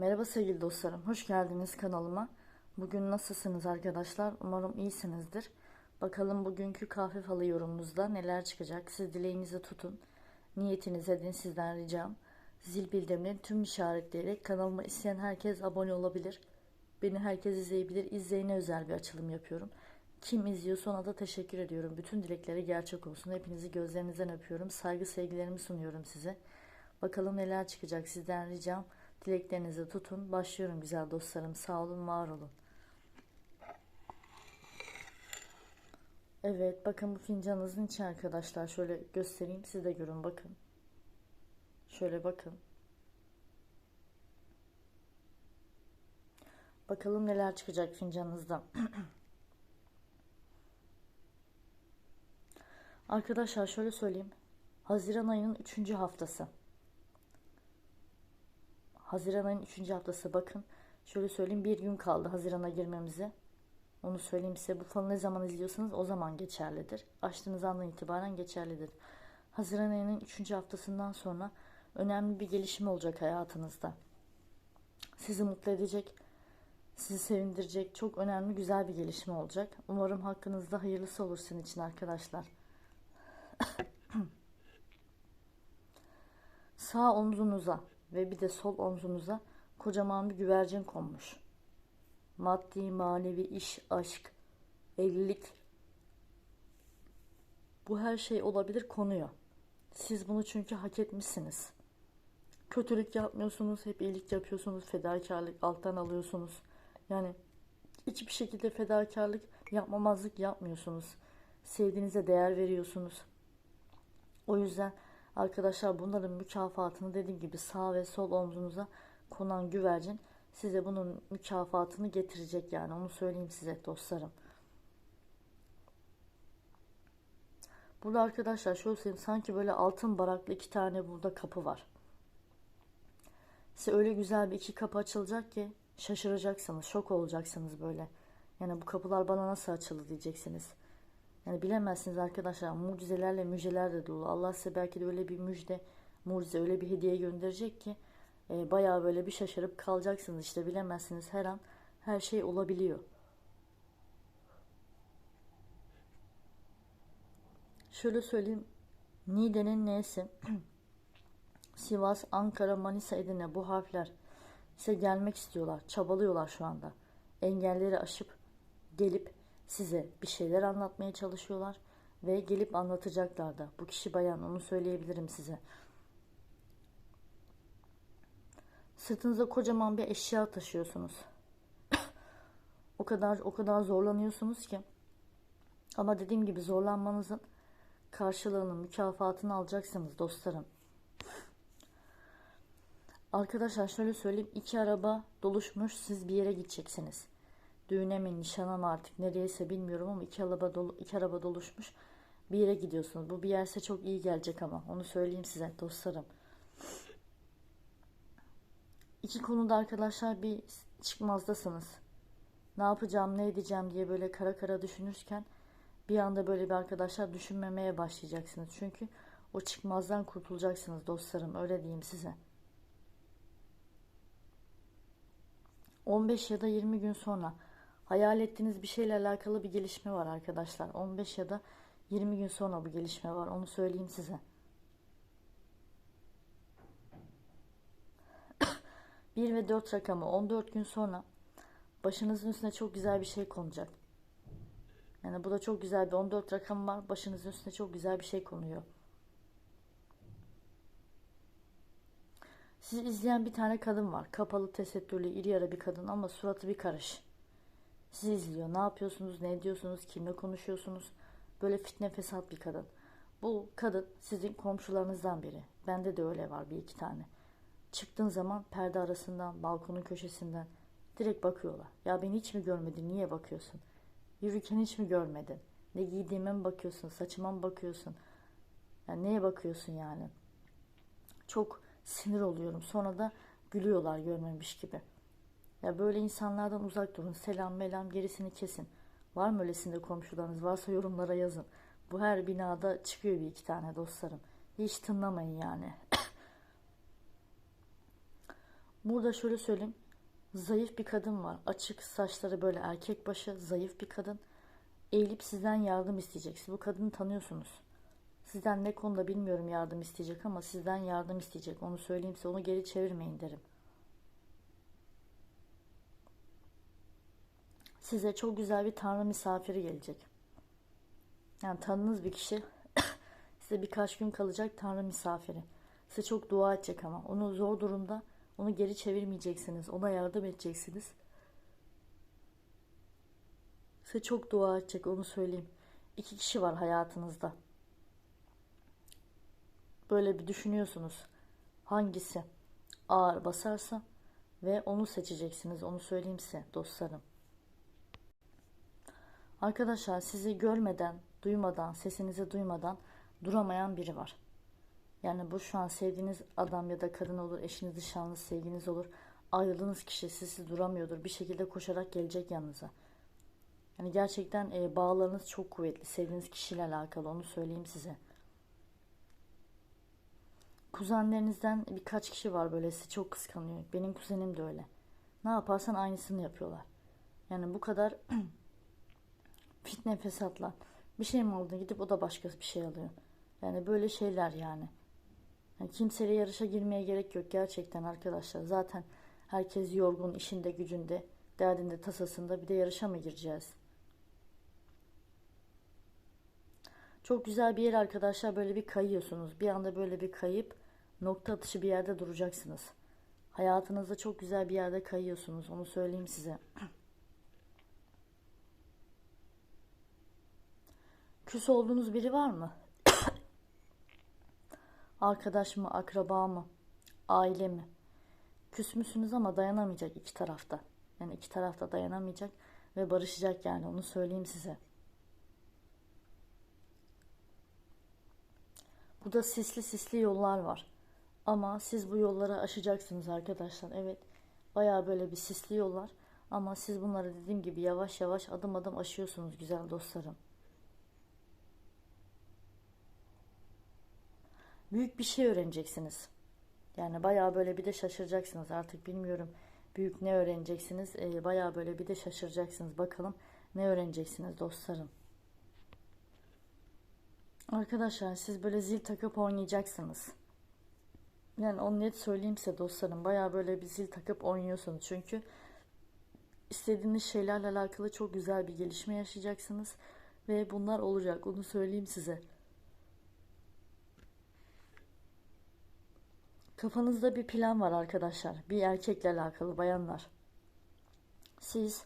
Merhaba sevgili dostlarım, hoş geldiniz kanalıma. Bugün nasılsınız arkadaşlar? Umarım iyisinizdir. Bakalım bugünkü kahve falı yorumunuzda neler çıkacak? Siz dileğinizi tutun. Niyetiniz edin sizden ricam. Zil bildirimleri tüm işaretleyerek kanalıma isteyen herkes abone olabilir. Beni herkes izleyebilir. İzleyene özel bir açılım yapıyorum. Kim izliyorsa ona da teşekkür ediyorum. Bütün dilekleri gerçek olsun. Hepinizi gözlerinizden öpüyorum. Saygı sevgilerimi sunuyorum size. Bakalım neler çıkacak sizden ricam. Dileklerinizi tutun. Başlıyorum güzel dostlarım. Sağ olun, var olun. Evet, bakın bu fincanınızın içi arkadaşlar. Şöyle göstereyim, siz de görün bakın. Şöyle bakın. Bakalım neler çıkacak fincanınızdan. Arkadaşlar şöyle söyleyeyim. Haziran ayının 3. haftası. Haziran ayının 3. haftası bakın. Şöyle söyleyeyim bir gün kaldı Haziran'a girmemize. Onu söyleyeyim size. Bu falı ne zaman izliyorsanız o zaman geçerlidir. Açtığınız andan itibaren geçerlidir. Haziran ayının 3. haftasından sonra önemli bir gelişme olacak hayatınızda. Sizi mutlu edecek, sizi sevindirecek çok önemli güzel bir gelişme olacak. Umarım hakkınızda hayırlısı olur sizin için arkadaşlar. Sağ omzunuza ve bir de sol omzunuza kocaman bir güvercin konmuş. Maddi, manevi, iş, aşk, evlilik. Bu her şey olabilir konuyor. Siz bunu çünkü hak etmişsiniz. Kötülük yapmıyorsunuz, hep iyilik yapıyorsunuz, fedakarlık alttan alıyorsunuz. Yani hiçbir şekilde fedakarlık, yapmamazlık yapmıyorsunuz. Sevdiğinize değer veriyorsunuz. O yüzden arkadaşlar bunların mükafatını dediğim gibi sağ ve sol omzunuza konan güvercin size bunun mükafatını getirecek yani onu söyleyeyim size dostlarım. Burada arkadaşlar şöyle söyleyeyim sanki böyle altın baraklı iki tane burada kapı var. Size öyle güzel bir iki kapı açılacak ki şaşıracaksınız, şok olacaksınız böyle. Yani bu kapılar bana nasıl açıldı diyeceksiniz. Yani bilemezsiniz arkadaşlar mucizelerle müjdeler de dolu. Allah size belki de öyle bir müjde, mucize öyle bir hediye gönderecek ki e, bayağı böyle bir şaşırıp kalacaksınız. İşte bilemezsiniz her an her şey olabiliyor. Şöyle söyleyeyim. Niğde'nin neyse Sivas, Ankara, Manisa, Edirne bu harfler size gelmek istiyorlar. Çabalıyorlar şu anda. Engelleri aşıp gelip size bir şeyler anlatmaya çalışıyorlar ve gelip anlatacaklar da. Bu kişi bayan onu söyleyebilirim size. Sırtınızda kocaman bir eşya taşıyorsunuz. o kadar o kadar zorlanıyorsunuz ki. Ama dediğim gibi zorlanmanızın karşılığını, mükafatını alacaksınız dostlarım. Arkadaşlar şöyle söyleyeyim. iki araba doluşmuş. Siz bir yere gideceksiniz. Düğüne mi, nişana mı artık nereyse bilmiyorum ama iki araba, dolu, iki araba doluşmuş. Bir yere gidiyorsunuz. Bu bir yerse çok iyi gelecek ama. Onu söyleyeyim size dostlarım. İki konuda arkadaşlar bir çıkmazdasınız. Ne yapacağım, ne edeceğim diye böyle kara kara düşünürken bir anda böyle bir arkadaşlar düşünmemeye başlayacaksınız. Çünkü o çıkmazdan kurtulacaksınız dostlarım. Öyle diyeyim size. 15 ya da 20 gün sonra hayal ettiğiniz bir şeyle alakalı bir gelişme var arkadaşlar. 15 ya da 20 gün sonra bu gelişme var. Onu söyleyeyim size. 1 ve 4 rakamı 14 gün sonra başınızın üstüne çok güzel bir şey konacak. Yani bu da çok güzel bir 14 rakam var. Başınızın üstüne çok güzel bir şey konuyor. Sizi izleyen bir tane kadın var. Kapalı, tesettürlü, iri yarı bir kadın ama suratı bir karış. Sizi izliyor. Ne yapıyorsunuz, ne ediyorsunuz, kimle konuşuyorsunuz? Böyle fitne fesat bir kadın. Bu kadın sizin komşularınızdan biri. Bende de öyle var bir iki tane. Çıktığın zaman perde arasından, balkonun köşesinden direkt bakıyorlar. Ya beni hiç mi görmedin? Niye bakıyorsun? Yürürken hiç mi görmedin? Ne giydiğime mi bakıyorsun? Saçıma mı bakıyorsun? Yani neye bakıyorsun yani? Çok sinir oluyorum. Sonra da gülüyorlar görmemiş gibi. Ya böyle insanlardan uzak durun. Selam melam gerisini kesin. Var mı öylesinde komşularınız? Varsa yorumlara yazın. Bu her binada çıkıyor bir iki tane dostlarım. Hiç tınlamayın yani. Burada şöyle söyleyeyim. Zayıf bir kadın var. Açık saçları böyle erkek başı zayıf bir kadın. Eğilip sizden yardım isteyecek. Siz bu kadını tanıyorsunuz. Sizden ne konuda bilmiyorum yardım isteyecek ama sizden yardım isteyecek. Onu söyleyeyim size onu geri çevirmeyin derim. Size çok güzel bir tanrı misafiri gelecek. Yani tanıdığınız bir kişi size birkaç gün kalacak tanrı misafiri. Size çok dua edecek ama onu zor durumda onu geri çevirmeyeceksiniz. Ona yardım edeceksiniz. Size çok dua edecek onu söyleyeyim. İki kişi var hayatınızda. Böyle bir düşünüyorsunuz. Hangisi ağır basarsa ve onu seçeceksiniz. Onu söyleyeyim size dostlarım. Arkadaşlar sizi görmeden, duymadan, sesinizi duymadan duramayan biri var. Yani bu şu an sevdiğiniz adam ya da kadın olur, eşiniz, nişanlınız, sevginiz olur. Ayrıldığınız kişi sizi duramıyordur. Bir şekilde koşarak gelecek yanınıza. Yani gerçekten e, bağlarınız çok kuvvetli. Sevdiğiniz kişiyle alakalı onu söyleyeyim size. Kuzenlerinizden birkaç kişi var böyle sizi çok kıskanıyor. Benim kuzenim de öyle. Ne yaparsan aynısını yapıyorlar. Yani bu kadar fitne fesatla. Bir şey mi aldın gidip o da başka bir şey alıyor. Yani böyle şeyler yani. yani kimseyle yarışa girmeye gerek yok gerçekten arkadaşlar. Zaten herkes yorgun işinde gücünde, derdinde tasasında bir de yarışa mı gireceğiz? Çok güzel bir yer arkadaşlar böyle bir kayıyorsunuz. Bir anda böyle bir kayıp nokta atışı bir yerde duracaksınız. Hayatınızda çok güzel bir yerde kayıyorsunuz. Onu söyleyeyim size. Küs olduğunuz biri var mı? Arkadaş mı, akraba mı, aile mi? Küsmüşsünüz ama dayanamayacak iki tarafta. Yani iki tarafta dayanamayacak ve barışacak yani onu söyleyeyim size. Burada sisli sisli yollar var. Ama siz bu yolları aşacaksınız arkadaşlar. Evet. Baya böyle bir sisli yollar. Ama siz bunları dediğim gibi yavaş yavaş adım adım aşıyorsunuz güzel dostlarım. Büyük bir şey öğreneceksiniz. Yani baya böyle bir de şaşıracaksınız artık bilmiyorum. Büyük ne öğreneceksiniz? Ee, baya böyle bir de şaşıracaksınız. Bakalım ne öğreneceksiniz dostlarım. Arkadaşlar siz böyle zil takıp oynayacaksınız. Yani onu net söyleyeyim size dostlarım. Baya böyle bir zil takıp oynuyorsunuz. Çünkü istediğiniz şeylerle alakalı çok güzel bir gelişme yaşayacaksınız. Ve bunlar olacak. Onu söyleyeyim size. Kafanızda bir plan var arkadaşlar. Bir erkekle alakalı bayanlar. Siz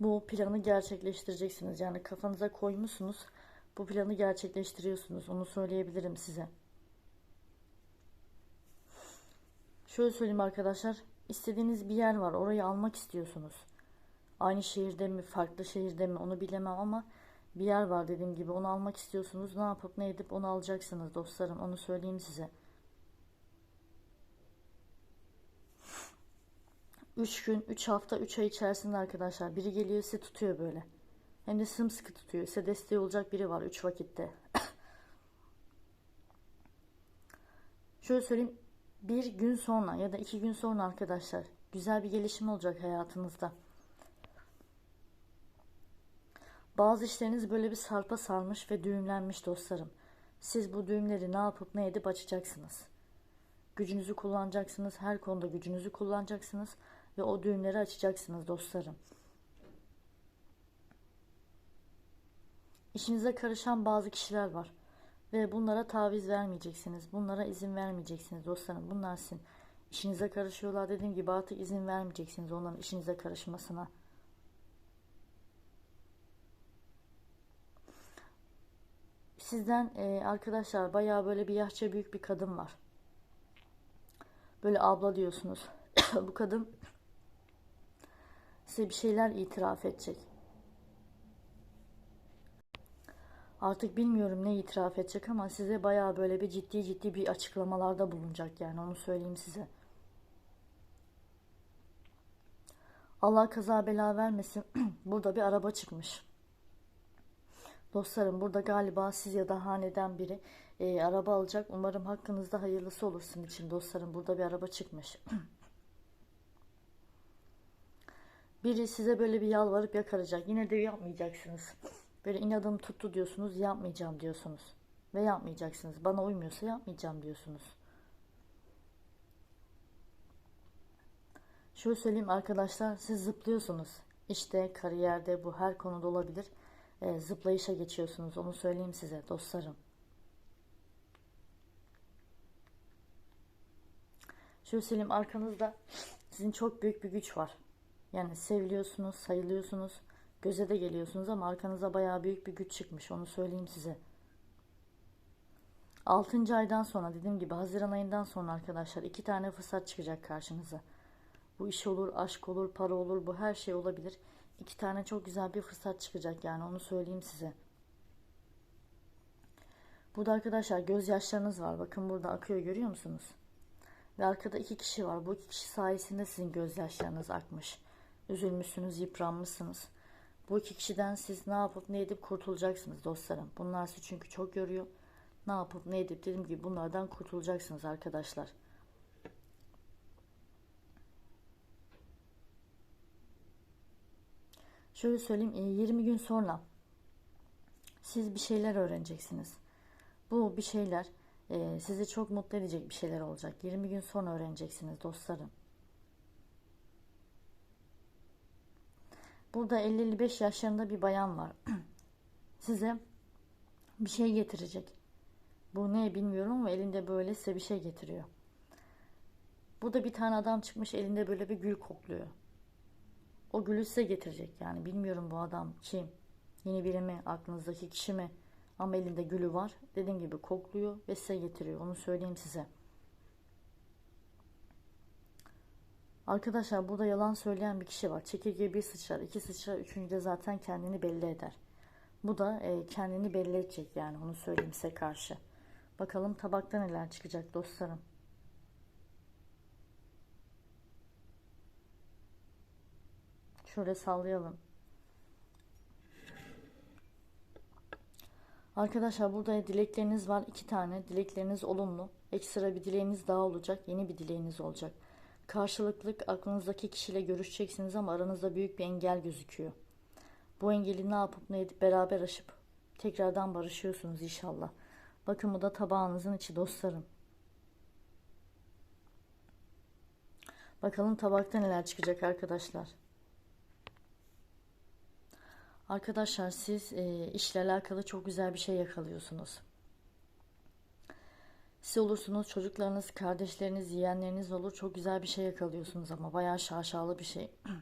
bu planı gerçekleştireceksiniz. Yani kafanıza koymuşsunuz. Bu planı gerçekleştiriyorsunuz. Onu söyleyebilirim size. Şöyle söyleyeyim arkadaşlar. İstediğiniz bir yer var. Orayı almak istiyorsunuz. Aynı şehirde mi, farklı şehirde mi onu bilemem ama bir yer var dediğim gibi. Onu almak istiyorsunuz. Ne yapıp ne edip onu alacaksınız dostlarım. Onu söyleyeyim size. 3 gün, 3 hafta, 3 ay içerisinde arkadaşlar biri geliyor size tutuyor böyle. Hem de sımsıkı tutuyor. Size desteği olacak biri var 3 vakitte. Şöyle söyleyeyim. Bir gün sonra ya da iki gün sonra arkadaşlar güzel bir gelişim olacak hayatınızda. Bazı işleriniz böyle bir sarpa sarmış ve düğümlenmiş dostlarım. Siz bu düğümleri ne yapıp ne edip açacaksınız. Gücünüzü kullanacaksınız. Her konuda gücünüzü kullanacaksınız. Ve o düğümleri açacaksınız dostlarım. İşinize karışan bazı kişiler var. Ve bunlara taviz vermeyeceksiniz. Bunlara izin vermeyeceksiniz dostlarım. Bunlar sizin işinize karışıyorlar. Dediğim gibi artık izin vermeyeceksiniz onların işinize karışmasına. Sizden e, arkadaşlar bayağı böyle bir yaşça büyük bir kadın var. Böyle abla diyorsunuz. Bu kadın size bir şeyler itiraf edecek. Artık bilmiyorum ne itiraf edecek ama size bayağı böyle bir ciddi ciddi bir açıklamalarda bulunacak yani onu söyleyeyim size. Allah kaza bela vermesin. burada bir araba çıkmış. Dostlarım burada galiba siz ya da haneden biri e, araba alacak. Umarım hakkınızda hayırlısı olur sizin için dostlarım. Burada bir araba çıkmış. Biri size böyle bir yalvarıp yakaracak. Yine de yapmayacaksınız. Böyle inadım tuttu diyorsunuz, yapmayacağım diyorsunuz. Ve yapmayacaksınız. Bana uymuyorsa yapmayacağım diyorsunuz. Şöyle söyleyeyim arkadaşlar, siz zıplıyorsunuz. İşte kariyerde bu her konuda olabilir. E, zıplayışa geçiyorsunuz. Onu söyleyeyim size dostlarım. Şöyle söyleyeyim arkanızda sizin çok büyük bir güç var. Yani seviliyorsunuz, sayılıyorsunuz, göze de geliyorsunuz ama arkanıza bayağı büyük bir güç çıkmış. Onu söyleyeyim size. 6. aydan sonra dediğim gibi Haziran ayından sonra arkadaşlar iki tane fırsat çıkacak karşınıza. Bu iş olur, aşk olur, para olur, bu her şey olabilir. İki tane çok güzel bir fırsat çıkacak yani onu söyleyeyim size. Burada arkadaşlar gözyaşlarınız var. Bakın burada akıyor görüyor musunuz? Ve arkada iki kişi var. Bu iki kişi sayesinde sizin gözyaşlarınız akmış. Üzülmüşsünüz, yıpranmışsınız. Bu iki kişiden siz ne yapıp ne edip kurtulacaksınız dostlarım. Bunlar sizi çünkü çok yoruyor. Ne yapıp ne edip dediğim gibi bunlardan kurtulacaksınız arkadaşlar. Şöyle söyleyeyim 20 gün sonra siz bir şeyler öğreneceksiniz. Bu bir şeyler e, sizi çok mutlu edecek bir şeyler olacak. 20 gün sonra öğreneceksiniz dostlarım. Burada 50-55 yaşlarında bir bayan var. Size bir şey getirecek. Bu ne bilmiyorum ama elinde böyle size bir şey getiriyor. Burada bir tane adam çıkmış elinde böyle bir gül kokluyor. O gülü size getirecek yani. Bilmiyorum bu adam kim? Yeni biri mi? Aklınızdaki kişi mi? Ama elinde gülü var. Dediğim gibi kokluyor ve size getiriyor. Onu söyleyeyim size. Arkadaşlar burada yalan söyleyen bir kişi var. Çekirge bir sıçrar, iki sıçrar, üçüncü de zaten kendini belli eder. Bu da e, kendini belli edecek yani onu söyleyeyim size karşı. Bakalım tabakta neler çıkacak dostlarım. Şöyle sallayalım. Arkadaşlar burada dilekleriniz var. iki tane. Dilekleriniz olumlu. Ekstra bir dileğiniz daha olacak. Yeni bir dileğiniz olacak. Karşılıklık aklınızdaki kişiyle görüşeceksiniz ama aranızda büyük bir engel gözüküyor. Bu engeli ne yapıp ne edip beraber aşıp tekrardan barışıyorsunuz inşallah. Bakın bu da tabağınızın içi dostlarım. Bakalım tabakta neler çıkacak arkadaşlar. Arkadaşlar siz e, işle alakalı çok güzel bir şey yakalıyorsunuz. Siz olursunuz, çocuklarınız, kardeşleriniz, yeğenleriniz olur. Çok güzel bir şey yakalıyorsunuz ama bayağı şaşalı bir şey.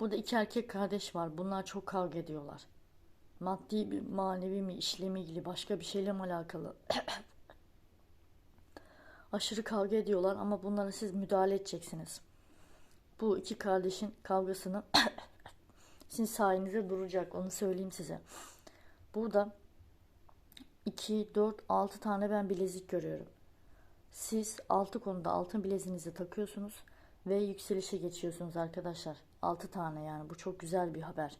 Burada iki erkek kardeş var. Bunlar çok kavga ediyorlar. Maddi mi, manevi mi, işle mi ilgili, başka bir şeyle mi alakalı? Aşırı kavga ediyorlar ama bunlara siz müdahale edeceksiniz. Bu iki kardeşin kavgasını sizin sayenizde duracak. Onu söyleyeyim size. Burada 2, 4, 6 tane ben bilezik görüyorum. Siz 6 konuda altın bileziğinizi takıyorsunuz ve yükselişe geçiyorsunuz arkadaşlar. 6 tane yani bu çok güzel bir haber.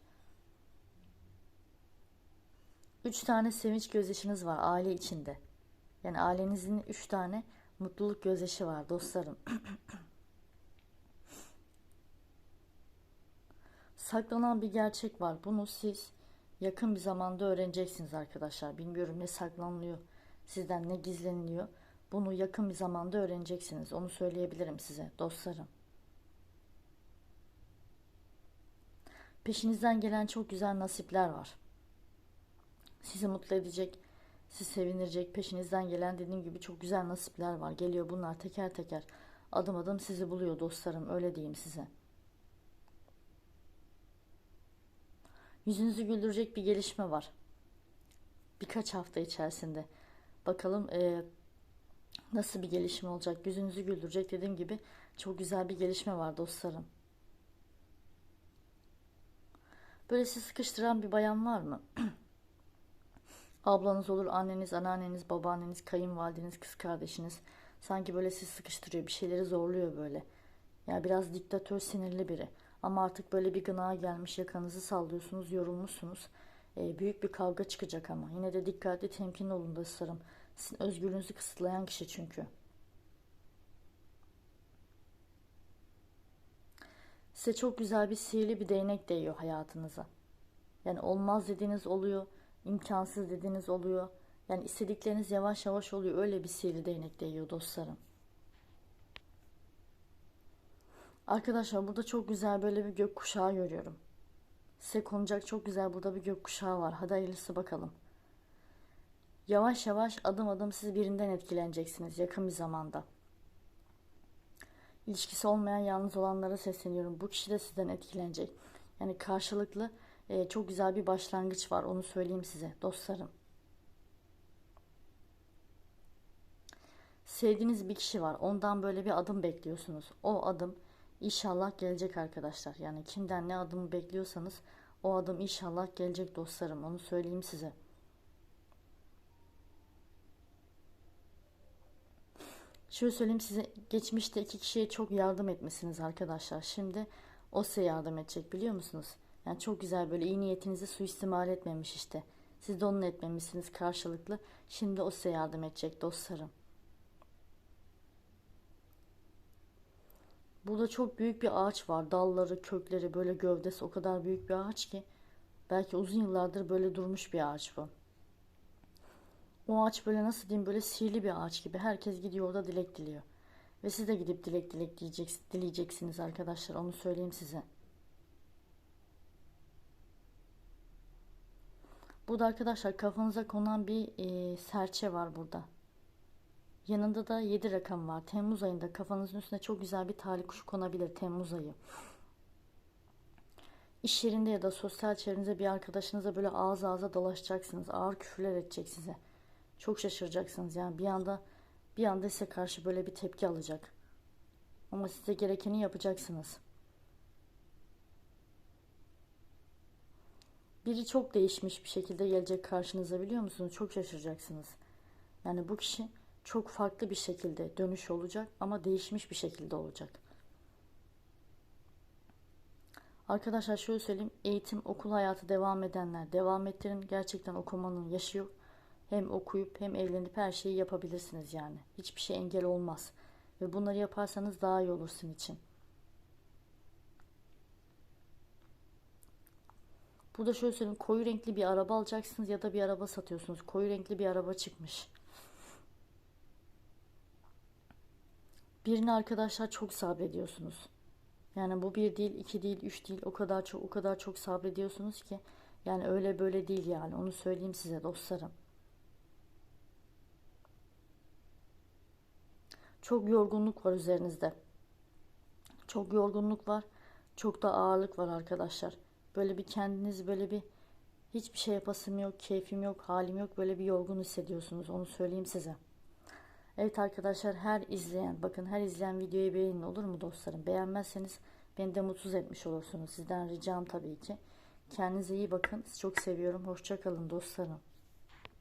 3 tane sevinç gözyaşınız var aile içinde. Yani ailenizin 3 tane mutluluk gözyaşı var dostlarım. Saklanan bir gerçek var. Bunu siz yakın bir zamanda öğreneceksiniz arkadaşlar. Bilmiyorum ne saklanılıyor, sizden ne gizleniliyor. Bunu yakın bir zamanda öğreneceksiniz. Onu söyleyebilirim size dostlarım. Peşinizden gelen çok güzel nasipler var. Sizi mutlu edecek, sizi sevindirecek, peşinizden gelen dediğim gibi çok güzel nasipler var. Geliyor bunlar teker teker, adım adım sizi buluyor dostlarım, öyle diyeyim size. Yüzünüzü güldürecek bir gelişme var. Birkaç hafta içerisinde. Bakalım e, nasıl bir gelişme olacak. Yüzünüzü güldürecek dediğim gibi çok güzel bir gelişme var dostlarım. Böyle sizi sıkıştıran bir bayan var mı? Ablanız olur, anneniz, anneanneniz, babaanneniz, kayınvalideniz, kız kardeşiniz. Sanki böyle sizi sıkıştırıyor, bir şeyleri zorluyor böyle. Ya yani biraz diktatör, sinirli biri. Ama artık böyle bir gına gelmiş yakanızı sallıyorsunuz, yorulmuşsunuz. E, büyük bir kavga çıkacak ama. Yine de dikkatli, temkinli olun dostlarım. Sizin özgürlüğünüzü kısıtlayan kişi çünkü. Size çok güzel bir sihirli bir değnek değiyor hayatınıza. Yani olmaz dediğiniz oluyor, imkansız dediğiniz oluyor. Yani istedikleriniz yavaş yavaş oluyor. Öyle bir sihirli değnek değiyor dostlarım. Arkadaşlar burada çok güzel böyle bir gökkuşağı görüyorum. Size konacak çok güzel burada bir gökkuşağı var. Hadi hayırlısı bakalım. Yavaş yavaş adım adım siz birinden etkileneceksiniz yakın bir zamanda. İlişkisi olmayan yalnız olanlara sesleniyorum. Bu kişi de sizden etkilenecek. Yani karşılıklı e, çok güzel bir başlangıç var. Onu söyleyeyim size dostlarım. Sevdiğiniz bir kişi var. Ondan böyle bir adım bekliyorsunuz. O adım inşallah gelecek arkadaşlar. Yani kimden ne adımı bekliyorsanız o adım inşallah gelecek dostlarım. Onu söyleyeyim size. Şöyle söyleyeyim size geçmişte iki kişiye çok yardım etmesiniz arkadaşlar. Şimdi o size yardım edecek biliyor musunuz? Yani çok güzel böyle iyi niyetinizi suistimal etmemiş işte. Siz de onun etmemişsiniz karşılıklı. Şimdi o size yardım edecek dostlarım. Burada çok büyük bir ağaç var. Dalları, kökleri, böyle gövdesi o kadar büyük bir ağaç ki belki uzun yıllardır böyle durmuş bir ağaç bu. O ağaç böyle nasıl diyeyim böyle sihirli bir ağaç gibi. Herkes gidiyor orada dilek diliyor. Ve siz de gidip dilek dilek dileyeceksiniz arkadaşlar. Onu söyleyeyim size. Burada arkadaşlar kafanıza konan bir e, serçe var burada. Yanında da 7 rakam var. Temmuz ayında kafanızın üstüne çok güzel bir talih kuşu konabilir Temmuz ayı. İş yerinde ya da sosyal çevrenize bir arkadaşınıza böyle ağız ağza dolaşacaksınız. Ağır küfürler edecek size. Çok şaşıracaksınız yani bir anda bir anda size karşı böyle bir tepki alacak. Ama size gerekeni yapacaksınız. Biri çok değişmiş bir şekilde gelecek karşınıza biliyor musunuz? Çok şaşıracaksınız. Yani bu kişi çok farklı bir şekilde dönüş olacak ama değişmiş bir şekilde olacak. Arkadaşlar şöyle söyleyeyim. Eğitim, okul hayatı devam edenler devam ettirin. Gerçekten okumanın yaşı yok. Hem okuyup hem evlenip her şeyi yapabilirsiniz yani. Hiçbir şey engel olmaz. Ve bunları yaparsanız daha iyi olur sizin için. Burada şöyle söyleyeyim. Koyu renkli bir araba alacaksınız ya da bir araba satıyorsunuz. Koyu renkli bir araba çıkmış. Birini arkadaşlar çok sabrediyorsunuz. Yani bu bir değil, iki değil, üç değil. O kadar çok, o kadar çok sabrediyorsunuz ki. Yani öyle böyle değil yani. Onu söyleyeyim size dostlarım. Çok yorgunluk var üzerinizde. Çok yorgunluk var. Çok da ağırlık var arkadaşlar. Böyle bir kendiniz böyle bir hiçbir şey yapasım yok, keyfim yok, halim yok. Böyle bir yorgun hissediyorsunuz. Onu söyleyeyim size. Evet arkadaşlar her izleyen bakın her izleyen videoyu beğenin olur mu dostlarım? Beğenmezseniz beni de mutsuz etmiş olursunuz. Sizden ricam tabii ki. Kendinize iyi bakın. Sizi çok seviyorum. Hoşçakalın dostlarım.